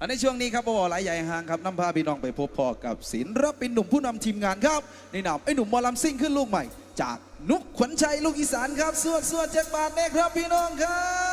อันในช่วงนี้ครับบอหลายใหญ่ห่างครับนำพาพี่น้องไปพบพ่อกับศิลปินหนุ่มผู้นำทีมงานครับในนามไอ้หนุ่มมอลำซิ่งขึ้นลูกใหม่ จากนุกขวัญชัยลูกอีสานครับสวดสวดเจ็ดบาทเน่ครับพี่น้องครับ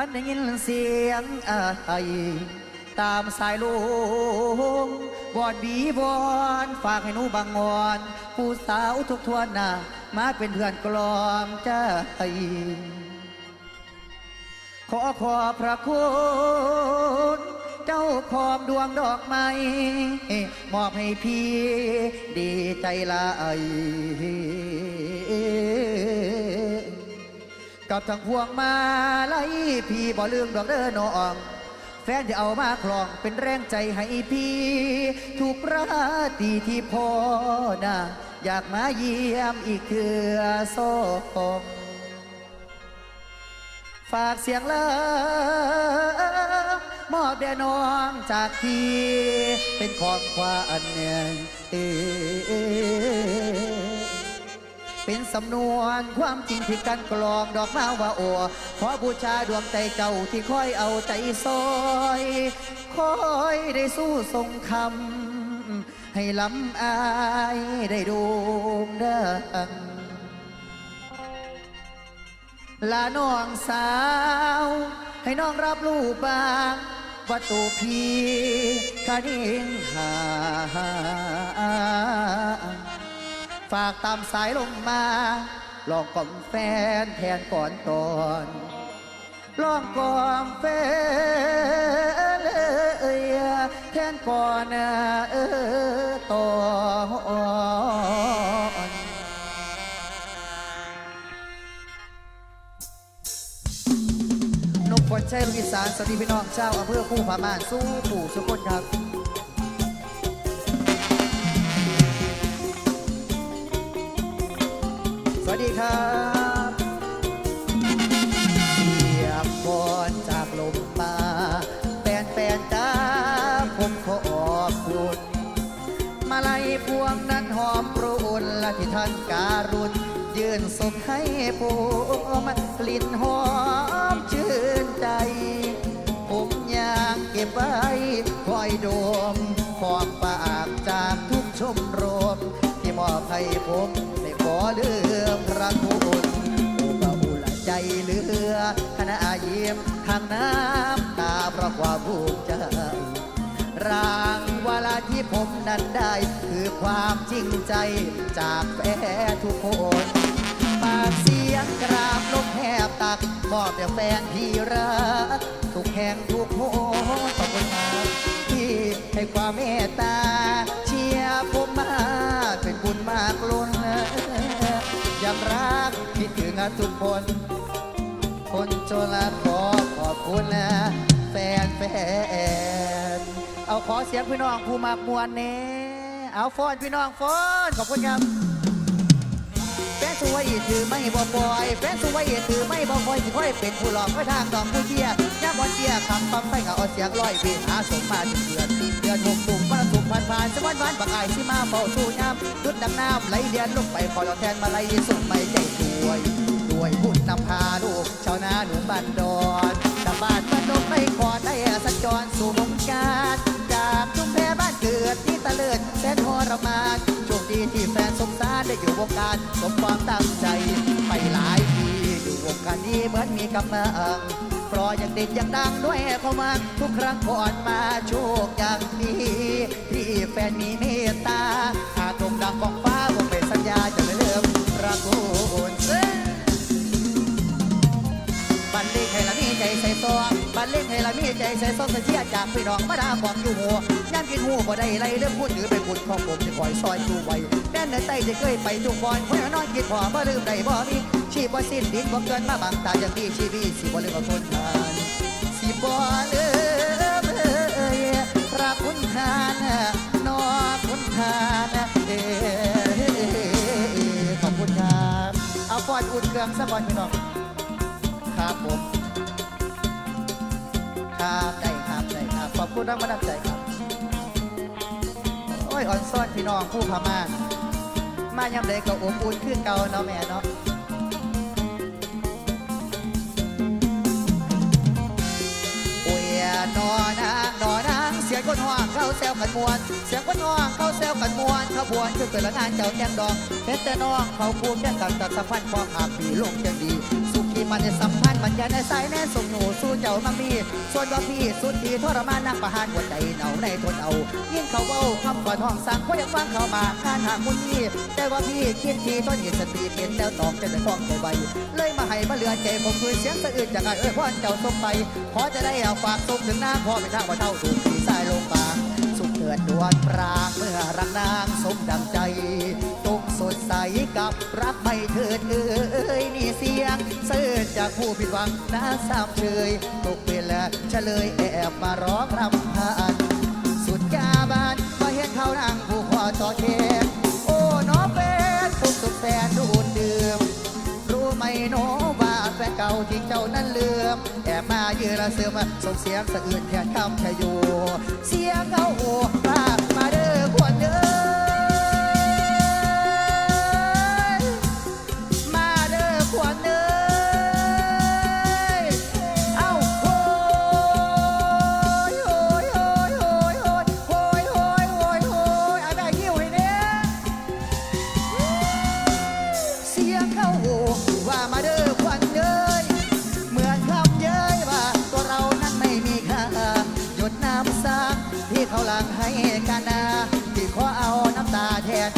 ขันได้ยินเสียงอตามสายลมวอนบีวอนฝากให้หนูบังงอนผู้สาวทุกทวนหน้ามาเป็นเพื่อนกลอมใจขอขอบพระคุณเจ้าขอมดวงดอกไม้มอบให้พี่ดีใจลาย กับทั้งพวงมาไล่พี่บ่ลืมดอกเด้อน้องแฟนที่เอามาคลองเป็นแรงใจให้พี่ทุกราตรีที่พอนะอยากมาเยี่ยมอีกเถื่อโซมฝากเสียงเลิฟมอบแด่น้องจากพี่เป็นของขวัญเนี่ยเอ่อ เป็นสำนวนความจริงที่กันกลองดอกมาว่าโอขอบูชาดวงใจเจ้าที่คอยเอาใจซอยคอยได้สู้ทรงคำให้ลำอายได้ดูดังลาน้องสาว ให้น้องรับรู้บางว่าตัวพี่คาดิ่งหา ฝากตามสายลงมา ลองกล่อมแฟนแทนก่อนตอน ลองกล่อมแฟนเลยแทนก่อนเออตอนนกพลชัยลูกอีสานสวัสดีพี่น้องชาวอำเภอคู่พามานสู้ปู่สุคนครับ สวัสดีครับเสียบพรจากลมป่าแฟนแฟนๆจ้าผมขอบคุณมาลัยพวงนั้นหอมปรุนและที่ท่านการุณยืนส่งให้ผมกลิ่นหอมชื่นใจ ผมอยากเก็บไว้คอยดมขอบปากจากทุกชมรม มอบให้ผมได้ขอเลือพระคุณโอ้ก็อุละใจเหลือคณะยิ้มทางน้ำตาเพราะความภูมิใจรางวลาที่ผมนั้นได้ คือความจริงใจจากแฟนทุกคนปากเสียงกราบลงแทบตักมอบแต่แฟนที่รักทุกแห่งทุกโหนขอบคุณครับที่ให้ความเมตตาเชียร์ผมมา มากล้นยังรักคิดถึงทุกคน คนจนละขอขอบคุณนะแฟนแฟนเอาขอเสียงพี่น้องผู้มากมวลเน่เอาฟอนพี่น้องฟอนขอบคุณครับแฟนสวยถือไม่บ่ปล่อยแฟนสวยถือไม่บ่ปล่อยสิค่อยเป็นผู้หลอกค่อยทางดอกผู้เชียร์ย่าบอลเชียร์คำฟังไปกับเอาเสียงลอยเวีหาสมมาถึงเดือน ดือนหกตุ่มวันสุกผ่านผ่านสวรรค์วันบักไอที่มาเฝ้าสู้น้ำดุดดังน้ำไหลเดียนลงไปคอยเอแทนมาไหลส่งไม่ใจช่วยด้วยบุญนำพาลูกชาวนาหนุ่มบ้านดอนชาวบ้านบ้านดงไม่ขอได้สัญจรสู่วงการจากชุมแพบ้านเกิดที่ตะเลิศแสนทรมานโชคดีที่แฟนสมสารได้อยู่วงการสมความตั้งใจไปหลายปีอยู่วงการนี้เหมือนมีกำลัง เพราะยังเด็กยังดังด้วยเข้ามาทุกครั้งก่อนมาโชคอย่างนี้ที่แฟนมีเมตตาหากโด่งดังของฟ้าคงเป็นสัญญาจะไม่เลิมรักคุณเอ้ย บันเลงให้ละมีใจใส่ซองบันเลงให้ละมีใจใส่ซองเสียจากพี่น้องมาดาบอกอยู่หัวย่ำกินหูบ่ได้ไรเรื่องพูดถือเป็นบุญของผมจะคอยซอยชูไว้แน่นในใต้จะเคยไปทุกบอนเพราะน้อยคิดพอบ่ลืมได้บ่มีชีบ่สิ้นดินบ่เกินมาบังตาอย่างดีชีวิตสิบ่ลืมเอาคนทานสิบ่ลืมเอ้ยรักคุณทานนอคุณทานเอ้ขอบคุณครับเอาฟอดอุ่นเครื่องสักวันพี่น้อง ครับผมครับได้ครับได้ครับขอบคุณรักมาดับใจครับ โอ้ยอ่อนซ่อนพี่น้องผู้พม่ามายำเลยก็อบอุ่นคือเก่าเนาะแม่เนาะโอ้ยนอนางนอนางเสียงคนห้องเข้าแซวกันมวน เสียงคนห้องเข้าแซวกันมวนขบวนคือเกิดละงานเจ้าแก้มดองเพชรแต่น้องเขาพูดแก้กันตัดสัมพันความหาปีลงจังดี มันในสัมพันธ์มันยาในสายแน่ส่งหนูสู้เจ้ามังมี ส่วนว่าพี่สุดที่ทรมานนักประหารหัวใจเหนาในทนเอา ยิ่งเขาเว้าคำก่อนห้องสั่งก็ยังฟังเขามาข้านหางมุนนี่แต่ว่าพี่คิดทีต้นเหตุสติเป็นแล้วตอบจะได้ฟ้องใจไวเลยมาให้มาเหลือใจผมคือเสียงสะอื้นจากไอ้เอ้ยพ่อเจ้าสมไปขอจะได้เอาฝากส่งถึงหน้าพ่อเป็นท่าว่าเท่าถูกสีสายลงปางสุขเถิดดวนปรางเมื่อรักนางสมดังใจต สดใสกับรักไม่เถิดเอ้ยนี่เสียงเสื่อจากผู้ผิดหวังน่าสามเชยตกเป็นแล้วเฉลยแอบมาร้องรำพันสุดยาบานมาเห็นเขานั่งผู้คอต่อเทนโอ้น้องเป็นผู้สุขแสนดูนดื่มรู้ไหมโนว่าแฟนเก่าที่เจ้านั้นเลือมแอบมาเยือละเสือมาส่งเสียงสะอื้นแทนคำชะยูเสียงเขาโอ้ว่ามาเด้อควรเด้อ ที่ขอเอาน้ำตาแทน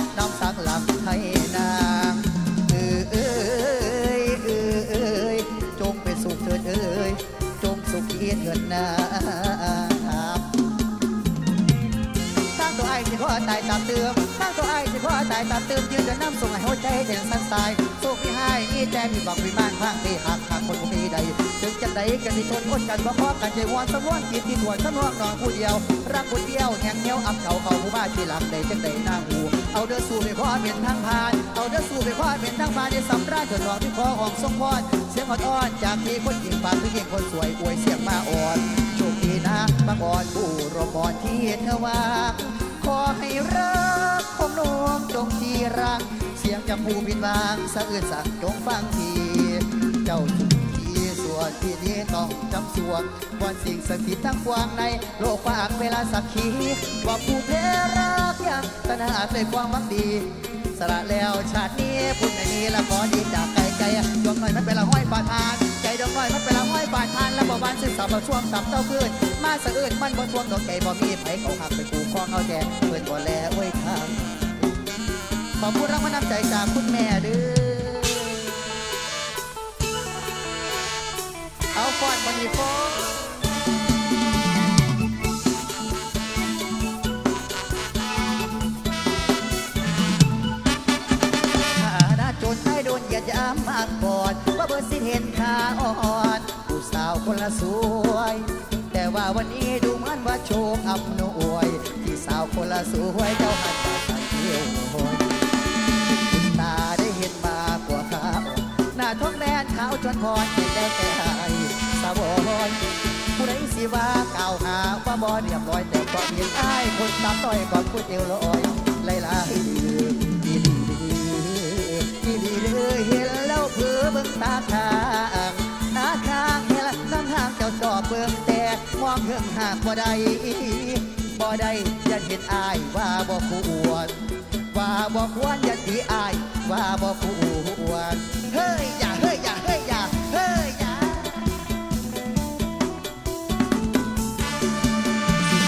ตายตามเติมยืนจะน้ำส่งให้หัวใจแดงสันสายโชคที่ให้มีแต่มีบอกวิมานข้างที่หักหักคนบ่มีใดถึงจะใดกันที่ทนอดกันบ่พอกันใจวอนสมวนกินที่ถวนสนวงนอนผู้เดียว รักผู้เดียวแห่งเหนียวอับเขาเขาผู้บ้าที่หลังใดจังใดหน้าหูเอาเด้อสู้ไปขอเป็นทางผ่านเอาเด้อสู้ไปขอเป็นทางผ่านที่สำราญจนหลอกที่ขอของทรงพรเสียงอ่อนๆจากที่คนหญิงฝากที่หญิงคนสวยอวยเสียงมาอ่อนโชคดีนะบางอ่อนผู้รบอ่อนที่เธอวาขอให้รัก ของน้องจงจีรัง เสียงจากผู้บินวางสะอื้นสักจงฟังที เจ้าจุดทีส่วนที่นี้ต้องจำส่วนวันสิ่งสถิตทั้งกวางใน โลกฝากเวลาสักขีว่าผู้เพรักยังตนาด้วยความหวังดี สละแล้วชาตินี้พูดในนี้แล้วขอดีจากไกลใจดวงหน่อยมันเป็นละห้อยปาทาน ใจดวงหน่อยมันเป็นละห้อยปาทานแล้วบอกวันซึ่งสาวมาช่วงตับเต้าขึ้นมาสะอื้นมันบ่ทวงดอกใจบ่มีไผเขาหักไปกูคล้องเอาแจเพื่อนบ่แลไว้ทาง ขอบคุรางวัลน้ำใจจากคุณแม่เด้อเอาฟอนบันนี้ฟอนฐานะจนให้โดนหยียดยามมากกอนว่าเบอร์สิเห็นขาอ่อนผู้สาวคนละสวย แต่ว่าวันนี้ดูเหมือนว่าโชคอำนวยที่สาวคนละสวยเจ้าหันมาใส่เที่ยวหย เห็นมากว่าขาวหน้าท้องแดนขาวจนพรเห็นได้แก่ไอ้สาวบอยผู้ใดสิว่าก่าวหาว่าบ่เรียบร้อยแต่ก็เห็นอ้ายคนตามต้อยก่อนก๋วยเตี๋ยวลอยไล่ลาให้ดีดีดีดีที่ดีเลยเห็นแล้วเพื่อเบิ่งตาทางหน้าข้างเห็นแล้วน้ำทางเจ้าจอบเบิ่งแต่มองเฮืองหากบ่ได้บ่ได้อย่านเห็นอ้ายว่าบ่ควรว่าบ่ควรอย่าตีอ้าย ว่าบ่ควรเฮ้ยอย่าเฮ้ยอย่าเฮ้ยอย่าเฮ้ยอย่า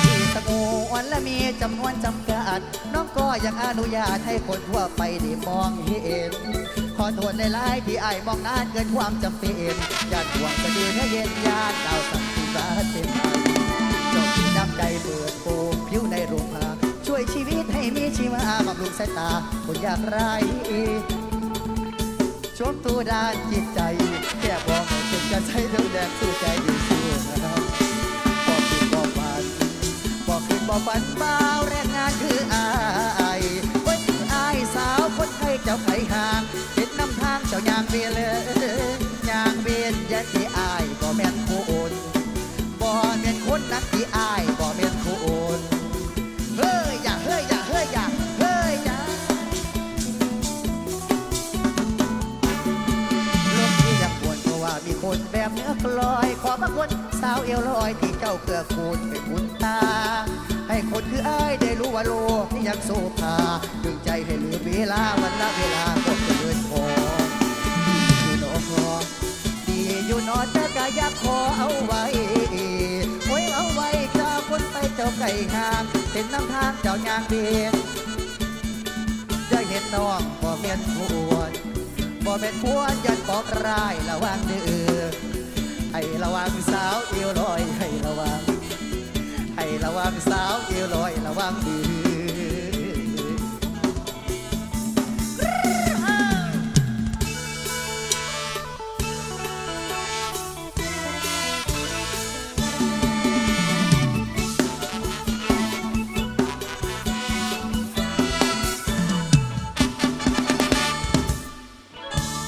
ที่สงวนและมีจำนวนจำกัด น้องก็ยังอนุญาตให้คนทั่วไปได้มองเห็น ขอโทษในลายที่ไอ้มองนานเกินความจำเป็นญาติห่วงสะดือเย็นญาติดาวสังกุราเต็มไปจบที่น้ำใจเปิดโปงผิวในโรงพาพ ช่วยชีวิตให้มีชีวาบำรุงสายตาคนอยากไรชมตัวด้านจิตใจแค่บอกให้เป็นกระใช้เรื่องแดงสู้ใจอยู่สู้นะครับบอกคืนบอกฝันบอกคืนบอกฝันเบาแรงงานคืออายคนคืออายสาวคนไทยเจ้าไผ่ห่างเห็นนำทางเจ้ายางเบียเลย คุณสาวเอวลอยที่เจ้าเกลือคูณเป็นบุญตา ให้คนคืออ้ายได้รู้ว่าโลกนี่ยังโซภาดึงใจให้ลืมเวลาวันละเวลาก็จะเดินพอดีอยู่หนอดีอยู่นอแต่ก็ยากขอเอาไว้โอ้ยเอาไว้เจ้าคนไปเจ้าไก่งามเป็นน้ำทางเจ้ายางเบียนจะเห็นน้องบ่เมียนพวดบ่เป็นพวนยันบอกรายระวังเด้อ ให้ระวังสาวเอวลอยให้ระวัง ให้ระวังสาวเอวลอยระวังดือ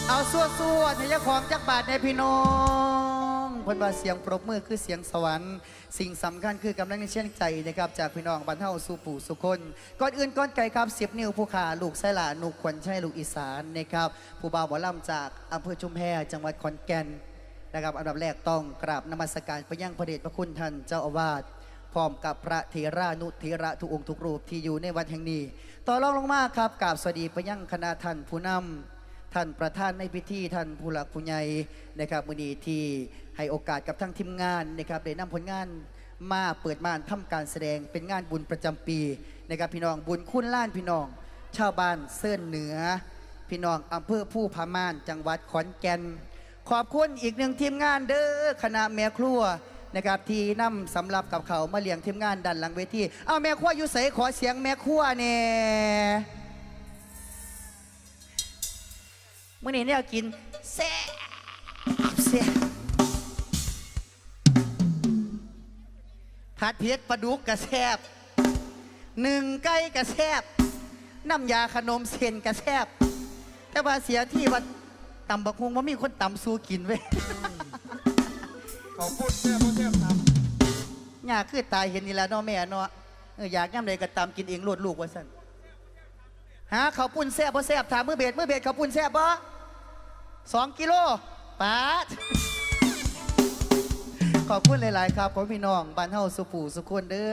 เอาสวดสวดให้เจ้าของจักบาทในพี่น้อง เพิ่นว่าเสียงปรบมือคือเสียงสวรรค์ สิ่งสำคัญคือกำลังในเชื่อใจนะครับจากพี่น้องบรรเทาสู่ปู่สุคนก่อนอื่นก่อนไกลครับเสียบนิ้วผู้ขาลูกไส้หลานุกขวัญชัยลูกอีสานนะครับผู้บ่าวหมอลำจากอำเภอชุมแพจังหวัดขอนแก่นนะครับอันดับแรกต้องกราบนมัสการพระยังพระเดชพระคุณท่านเจ้าอาวาส พร้อมกับพระเทรานุเทระทุกองค์ทุกรูปที่อยู่ในวัดแห่งนี้ ต่อรองลงมาครับกราบสวัสดีไปยังคณะท่านผู้นำ ท่านประธานในพิธีท่านผู้หลักผู้ใหญ่นะครับมือนีที่ให้โอกาสกับทั้งทีมงานนะครับได้นำผลงานมาเปิดม่านทำการแสดงเป็นงานบุญประจำปีนะครับพี่น้องบุญคุณล้านพี่น้อง ชาวบ้านเส้นเหนือ พี่น้องอำเภอผู้พามาน จังหวัดขอนแก่น ขอบคุณอีกหนึ่งทีมงานเด้อคณะแม่ครัวนะครับที่นำสำหรับกับเขามาเลี้ยงทีมงานดันหลังเวทีเอาแม่ครัวอยู่ใสขอเสียงแม่ครัวเนี่ย มื่อนี้เนี่ยกินแซ่บแซ่บผัดเผ็ดปลาดุกกระแซบหนึ่งไก่กระแซบน้ำยาขนมเส้นกระแซบแต่ว่าเสียที่วัดตำบักฮุงว่ามีคนตำสู้กินเว้ยเขาพูดแซ่บพูดแซ่บตามอยากคือตายเห็นนี่แหละเนาะแม่เนาะเอออยากย่ำใดก็ตามกินเองโลดลูกว่าสั่นหาเขาวปุ้นแซ่บบ่แซ่บถามมือเบ็ดมือเบ็ดเขาวปุ้นแซ่บบ่ สองกิโลปาดขอบคุณหลาย ๆ ครับขอพี่น้องบ้านเฮาสุผูสุคนเด้อ